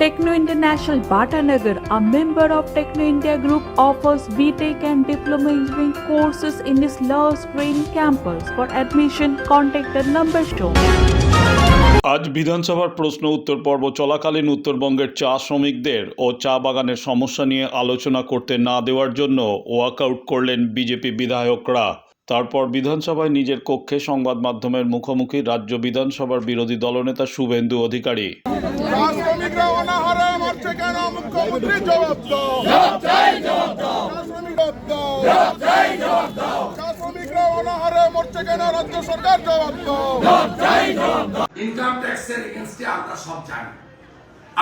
Techno International Bhatanagar, a member of Techno India Group, offers BTEC and Diploma Engineering courses in its Love Green campus. For admission, contact the number shown. আজ বিধানসভার প্রশ্ন উত্তর পর্ব চলাকালীন উত্তরবঙ্গের চা শ্রমিকদের ও চা বাগানের সমস্যা নিয়ে আলোচনা করতে না দেওয়ার জন্য ওয়াকআউট করলেন বিজেপি বিধায়করা তারপর বিধানসভায় নিজের কক্ষে সংবাদ মাধ্যমের মুখোমুখি রাজ্য বিধানসভার বিরোধী দলনেতা শুভেন্দু অধিকারী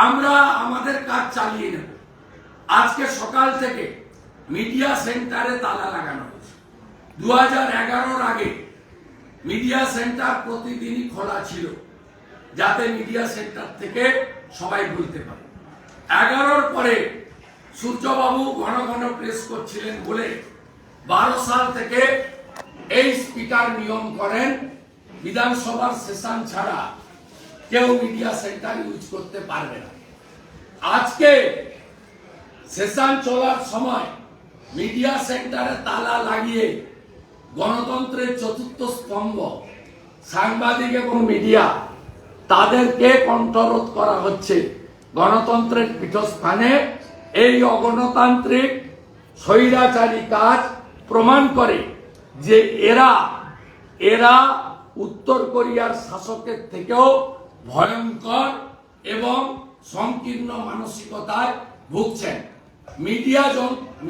আমরা আমাদের কাজ চালিয়ে নেব। আজকে সকাল থেকে মিডিয়া সেন্টারে তালা লাগানো হয়েছে। দু হাজার আগে মিডিয়া সেন্টার প্রতিদিনই খোলা ছিল, যাতে মিডিয়া সেন্টার থেকে সবাই বলতে পারে। এগারোর পরে সূর্যবাবু ঘন ঘন প্রেস করছিলেন বলে বারো সাল থেকে এই স্পিকার নিয়ম করেন, বিধানসভার সেশন ছাড়া কেউ মিডিয়া সেন্টার ইউজ করতে পারবে না। আজকে সেশন চলার সময় মিডিয়া সেন্টারে তালা লাগিয়ে গণতন্ত্রের চতুর্থ স্তম্ভ, সাংবাদিক এবং মিডিয়া তাদেরকে কণ্ঠরোধ করা হচ্ছে। গণতন্ত্রের পীঠস্থানে এই অগণতান্ত্রিক স্বৈরাচারী কাজ প্রমাণ করে যে এরা এরা উত্তর কোরিয়ার শাসকের থেকেও ভয়ঙ্কর এবং সংকীর্ণ মানসিকতায় ভুগছেন। মিডিয়া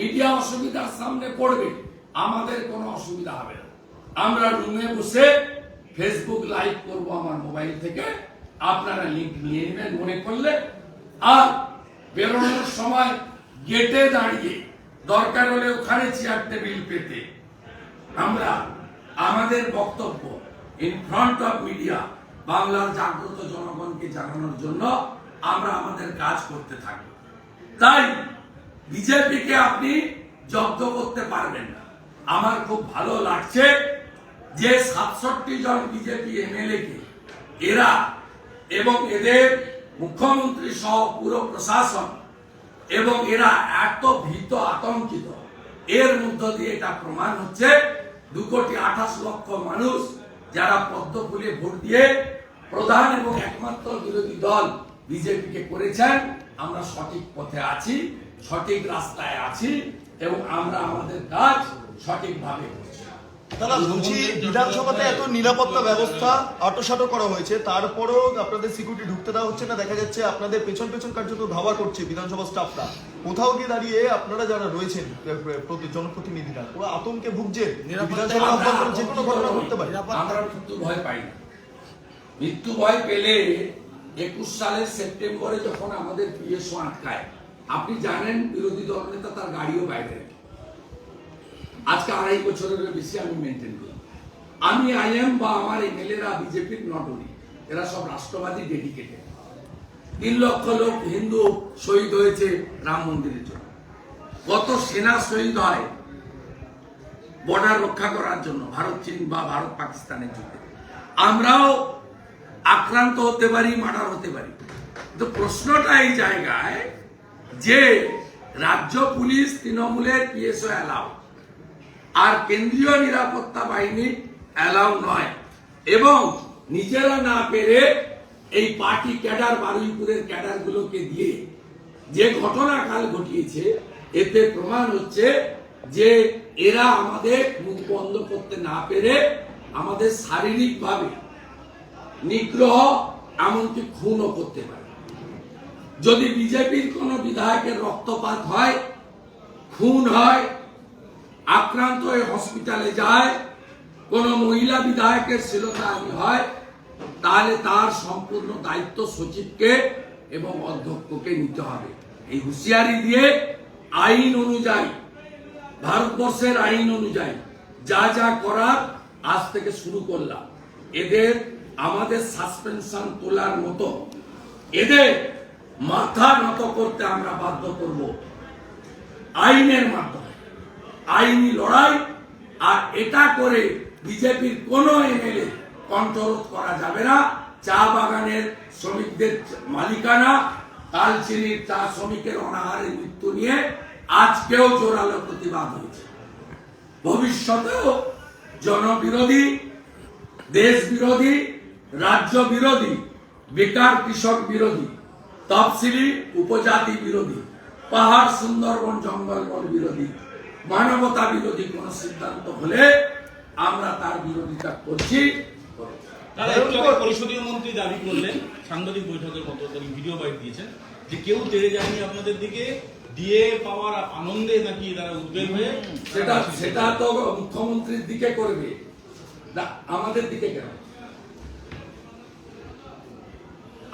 মিডিয়া অসুবিধার সামনে পড়বে, আমাদের কোনো অসুবিধা হবে না। আমরা রুমে বসে ফেসবুক লাইভ করব আমার মোবাইল থেকে। আপনারা লিঙ্ক নিয়ে নেবেন, মনে করলে আর বেরোনোর সময় গেটে দাঁড়িয়ে দরকার হলে ওখানে চেয়ার টেবিল পেতে। আমরা আমাদের বক্তব্য ইন ফ্রন্ট অফ মিডিয়া বাংলার জাগ্রত জনগণকে জানানোর জন্য আমরা আমাদের কাজ করতে থাকি। তাই বিজেপিকে আপনি জব্দ করতে পারবেন না। আমার খুব ভালো লাগছে যে সাতষট্টি জন বিজেপি এমএলএ কে, এরা এবং এদের মুখ্যমন্ত্রী সহ পুরো প্রশাসন এবং এরা এত ভীত আতঙ্কিত। এর মধ্য দিয়ে এটা প্রমাণ হচ্ছে, দু কোটি আঠাশ লক্ষ মানুষ যারা পদ্ম ফুলে ভোট দিয়ে প্রধান এবং একমাত্র বিরোধী দল বিজেপিকে করেছেন, আমরা সঠিক পথে আছি, সঠিক রাস্তায় আছি এবং আমরা আমাদের কাজ সঠিকভাবে করছি। দাদা বলছি বিধানসভাতে এত নিরাপত্তা ব্যবস্থা আটোসাটো করা হয়েছে তারপরও আপনাদের সিকিউরিটি ঢুকতে দেওয়া হচ্ছে না দেখা যাচ্ছে আপনাদের পেছন পেছন কার্যত ধাওয়া করছে বিধানসভা স্টাফরা কোথাও গিয়ে দাঁড়িয়ে আপনারা যারা রয়েছেন প্র- প্র- প্রতি- জনপ্রতিনিধিরা ওরা আতঙ্কে ভুগছেন। বিধানসভা অভ্যন্তরে যে কোনো ঘটনা ঘটতে পারে। আমরা মৃত্যু ভয় পাই না। মৃত্যু ভয় পেলে একুশ সালের সেপ্টেম্বরে যখন আমাদের পিএসও আটকায় আপনি জানেন বিরোধী দল নেতা তার গাড়িও বাইরে। আজকে আড়াই বছরের বেশি আমি মেনটেন করি আমি আইএম বা আমার এমএলএরা বিজেপির নট নটরি এরা সব রাষ্ট্রবাদী ডেডিকেটেড তিন লক্ষ লোক হিন্দু শহীদ হয়েছে রাম মন্দিরের জন্য। কত সেনা শহীদ হয় বর্ডার রক্ষা করার জন্য, ভারত, চীন বা ভারত, পাকিস্তানের যুদ্ধে। আমরাও আক্রান্ত হতে পারি, মার্ডার হতে পারি। কিন্তু প্রশ্নটা এই জায়গায় যে রাজ্য পুলিশ তৃণমূলের পিএসও অ্যালাউ আর কেন্দ্রীয় নিরাপত্তা বাহিনী অ্যালাউ নয়। এবং নিজেরা না পেরে এই পার্টি ক্যাডার, বারুইপুরের ক্যাডারগুলোকে দিয়ে যে ঘটনা কাল ঘটিয়েছে, এতে প্রমাণ হচ্ছে যে এরা আমাদের মুখ বন্ধ করতে না পেরে আমাদের শারীরিকভাবে নিগ্রহ, এমনকি খুনও করতে পারে। যদি বিজেপির কোনো বিধায়কের রক্তপাত হয়, খুন হয় আক্রান্ত হয়ে হসপিটালে যায়, কোনো মহিলা বিধায়কের শিরোধারী হয়, তাহলে তার সম্পূর্ণ দায়িত্ব সচিবকে এবং অধ্যক্ষকে নিতে হবে। এই হুঁশিয়ারি দিয়ে আইন অনুযায়ী, ভারতবর্ষের আইন অনুযায়ী যা যা করার আজ থেকে শুরু করলাম। এদের আমাদের সাসপেনশন তোলার মতো, এদের মাথা নত করতে আমরা বাধ্য করব। আইনের মাধ্যমে। আইনি লড়াই আর এটা করে বিজেপির কোনো এমএলএ কন্ট্রোল করা যাবে না। চা বাগানের শ্রমিকদের মালিকানা কালচিনির চা শ্রমিকের অনাহারের মৃত্যু নিয়ে আজকেও জোরালো প্রতিবাদ হয়েছে। ভবিষ্যতেও জনবিরোধী দেশ বিরোধী রাজ্য বিরোধী বেকার কৃষক বিরোধী, তফসিলি উপজাতি বিরোধী, পাহাড় সুন্দরবন জঙ্গল বন বিরোধী মানবতা বিরোধী কোন সিদ্ধান্ত হলে আমরা তার বিরোধিতা করছি। পরিষদীয় মন্ত্রী দাবি করলেন সাংবাদিক বৈঠকের মতো ভিডিও বাইট দিয়েছেন যে কেউ তেড়ে যায়নি আপনাদের দিকে দিয়ে পাওয়ার আনন্দে নাকি তারা উদ্বেগ হয়ে সেটা সেটা তো মুখ্যমন্ত্রীর দিকে করবে। আমাদের দিকে কেন?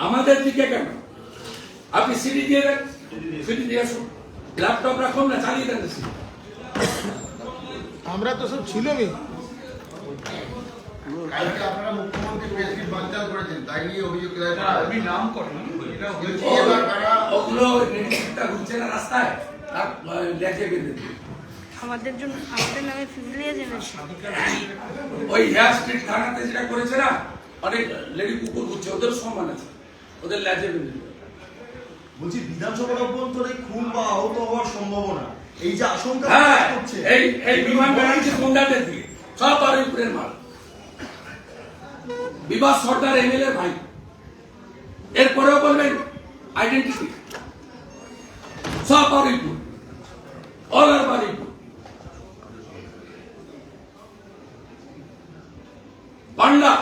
আমাদের দিকে কেন? আপনি সিডি দিয়ে দেন সিডি দিয়ে আসুন। ল্যাপটপ রাখুন না চালিয়ে দেন সিডি। আমরা তো সব আমাদের জন্য আমাদের নামে জেনেছে ওই হেয়ার স্ট্রিট থানাতে যেটা করেছে না অনেক লেডি কুকুর ঘুরছে ওদের সম্মান আছে। ওদের ল্যাজে বেঁধে বলছি বিধানসভার অভ্যন্তরে খুন বা আহত হওয়ার সম্ভাবনা এই যে আশঙ্কা হ্যাঁ এই এই বিমান ব্যানার্জি গুন্ডাদের দিয়ে সব বারুইপুরের মাল। বিবাস সর্দার এমএলএ ভাই। এরপরেও বলবেন আইডেন্টিটি সব বারুইপুর অল আর বারুইপুর পান্ডা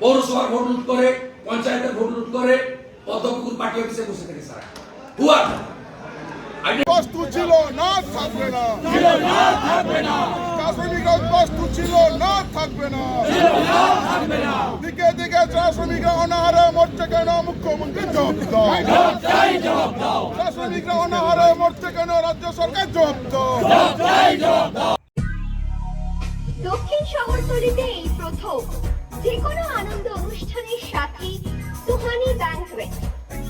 পৌরসভার ভোট করে পঞ্চায়েতের ভোট লুট করে পদ্মপুকুর পার্টি অফিসে বসে থাকে সারা হুয়া বস্তু ছিল না থাকবে না চা শ্রমিকরা বস্তু ছিল, না থাকবে না। দিকে দিকে শ্রমিকরা অনাহারে মরছে কেন? মুখ্যমন্ত্রী জবাব দাও। চা শ্রমিকরা অনাহারে মরছে কেন? রাজ্য সরকার জবাব দাও। দক্ষিণ শহরতলিতে এই প্রথম যে কোনো আনন্দ অনুষ্ঠানের সাথে Suhani banquet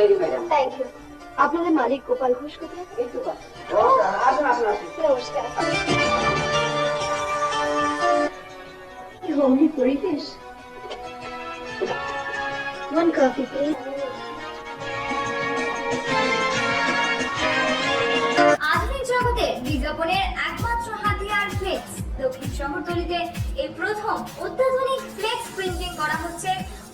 BBIT thank you আপনাদের মালিক গোপাল ঘোষ কোথায়? নমস্কার। হোমলি আধুনিক জগতে বিজ্ঞাপনের একমাত্র দক্ষিণ শহরতলিতে এই প্রথম অত্যাধুনিক ফ্লেক্স প্রিন্টিং করা হচ্ছে।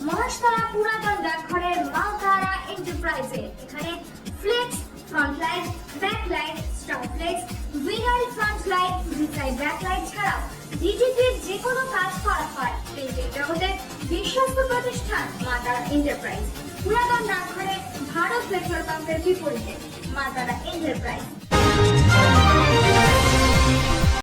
মহাশতলা পুরাতন ডাকঘরের মালতারা এন্টারপ্রাইজে এখানে flex front light back light star flex vinyl front light ভিসাইড back light ছাড়াও ডিজিটির যে কোনো কাজ করা হয়। প্রিন্টিং জগতের বিশ্বস্ত প্রতিষ্ঠান মাতারা এন্টারপ্রাইজ পুরাতন ডাকঘরে ভারত পেট্রোল পাম্পের বিপরীতে মাতারা এন্টারপ্রাইজ